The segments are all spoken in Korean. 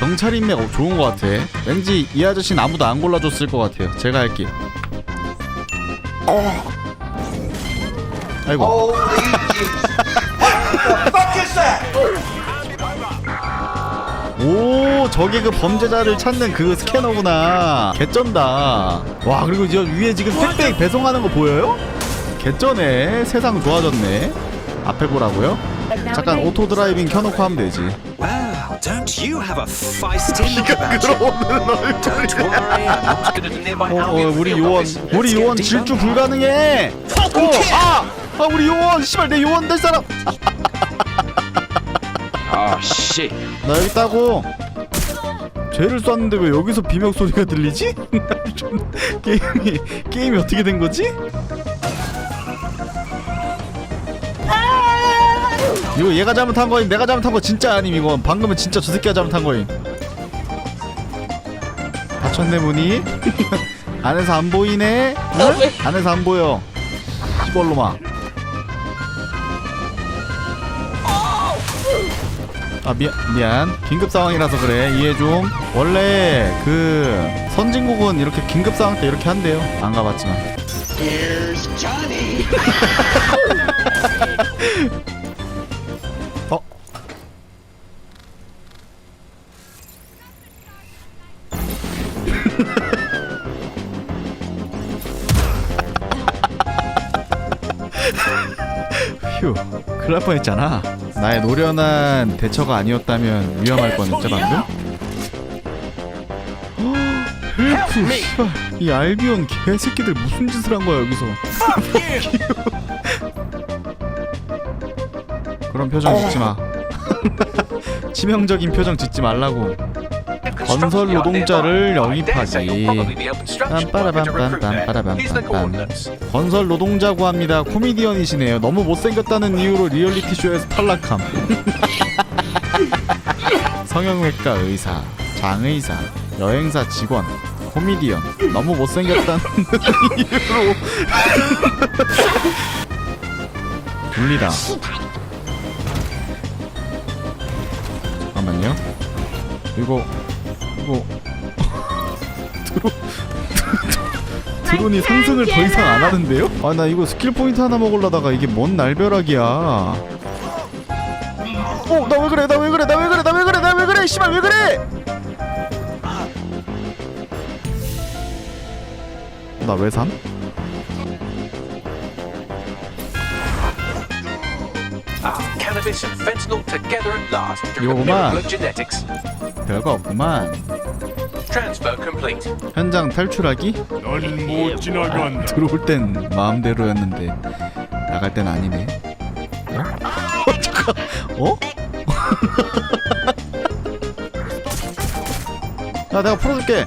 경찰 인맥 어, 좋은 것 같아 왠지 이 아저씨는 아무도 안 골라줬을 것 같아요 제가 할게요 아이고 Holy Jesus. What the fuck is that? 오 저게 그 범죄자를 찾는 그 스캐너구나 개쩐다 와 그리고 저 위에 지금 택배 배송하는 거 보여요? 개쩌네 세상 좋아졌네 앞에 보라고요? 잠깐 오토 드라이빙 켜놓고 하면 되지 don't you have a feisty look about you? Don't worry, I'm not going to nearby 어, 어 우리 요원. 우리 요원 질주. 불가능해 오! 아! 아 우리 요원 씨발 내 요원 될 사람 Oh shit. 나 여기 있다고 죄를 쐈는데 왜 여기서 비명 소리가 들리지? 좀 게임이 게임이 어떻게 된 거지? 이거 얘가 잘못한 거임 내가 잘못한 거 진짜 아님 이거. 방금은 진짜 저 새끼가 잘못한 거임. 닫혔네 문이. 안에서 안 보이네? 응? 안에서 안 보여. 시벌로마 아 미안 미안. 긴급 상황이라서 그래. 이해 좀. 원래 그 선진국은 이렇게 긴급 상황 때 이렇게 한대요. 안 가봤지만 휴 큰일 날 뻔했잖아. 나의 노련한 대처가 아니었다면 위험할 뻔했죠 방금? 헬프 씨발. 이 알비온 개새끼들 무슨 짓을 한 거야 여기서? 그런 표정 짓지 마. 치명적인 표정 짓지 말라고 건설 노동자를 영입하기. 빰빠라밤빰빰빠라밤빰빰. 건설 노동자 구합니다. 코미디언이시네요. 너무 못생겼다는 이유로 리얼리티 쇼에서 탈락함. 성형외과 의사 장의사 여행사 직원 코미디언. 너무 못생겼다는 이유로. 돌리다. 잠깐만요. 이 거 이거 드론 드론이 상승을 더 이상 안 하는데요? 아 나 이거 스킬 포인트 하나 먹으려다가 이게 뭔 날벼락이야. 어 나 왜 그래? 나 왜 그래? 나 왜 그래? 나 왜 그래? 나 왜 그래? 씨발 왜 그래? 나 왜 삼? Cannabis and fentanyl together at last through the 요거만. miracle of genetics. 별거 없구만 Transfer complete. 현장 탈출하기? 넌못 지나간다. 들어올 땐 마음대로였는데 나갈 땐 아니네. 어? 어 잠깐. 어? 야 내가 풀어줄게.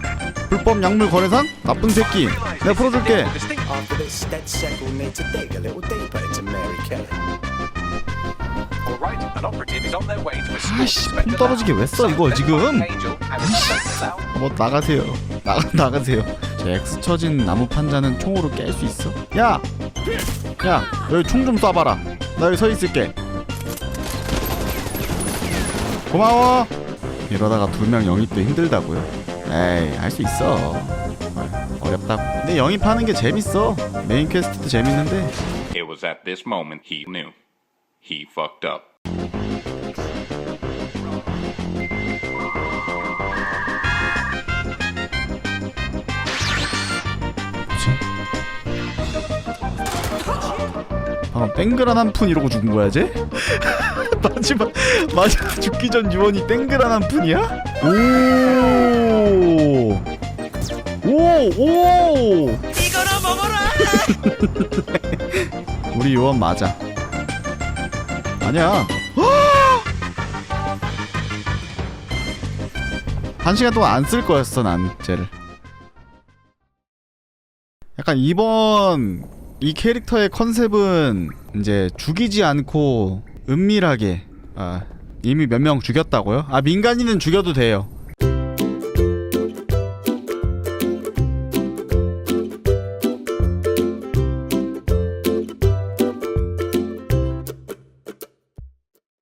불법 약물 거래상? 나쁜 새끼. 내가 풀어줄게. After this, that circle needs to dig a little deeper into Mary Kelly. 아이씨, 떨어지게 왜 써, 이거 지금? Lau. 뭐 나가세요. 나가 나가세요. 저 X 처진 나무 판자는 총으로 깰 수 있어? 야, 야 여기 총 좀 쏴봐라. 나 여기 서 있을게. 고마워. 이러다가 두 명 영입도 힘들다고요? 에이 할 수 있어. 어, 어렵다고. 근데 영입하는 게 재밌어. 메인 퀘스트도 재밌는데 It was at this moment he knew. He fucked up. 방금 땡그란 한 푼 이러고 죽은 거야 쟤? 마지막 마지막 죽기 전 유언이 땡그란 한 푼이야? 오. 오, 오! 이거나 먹어라! 우리 요원 맞아. 아니야. 한 시간 동안 안 쓸 거였어, 난, 쟤를. 약간 이번 이 캐릭터의 컨셉은 이제 죽이지 않고 은밀하게 아 이미 몇 명 죽였다고요? 아 민간인은 죽여도 돼요.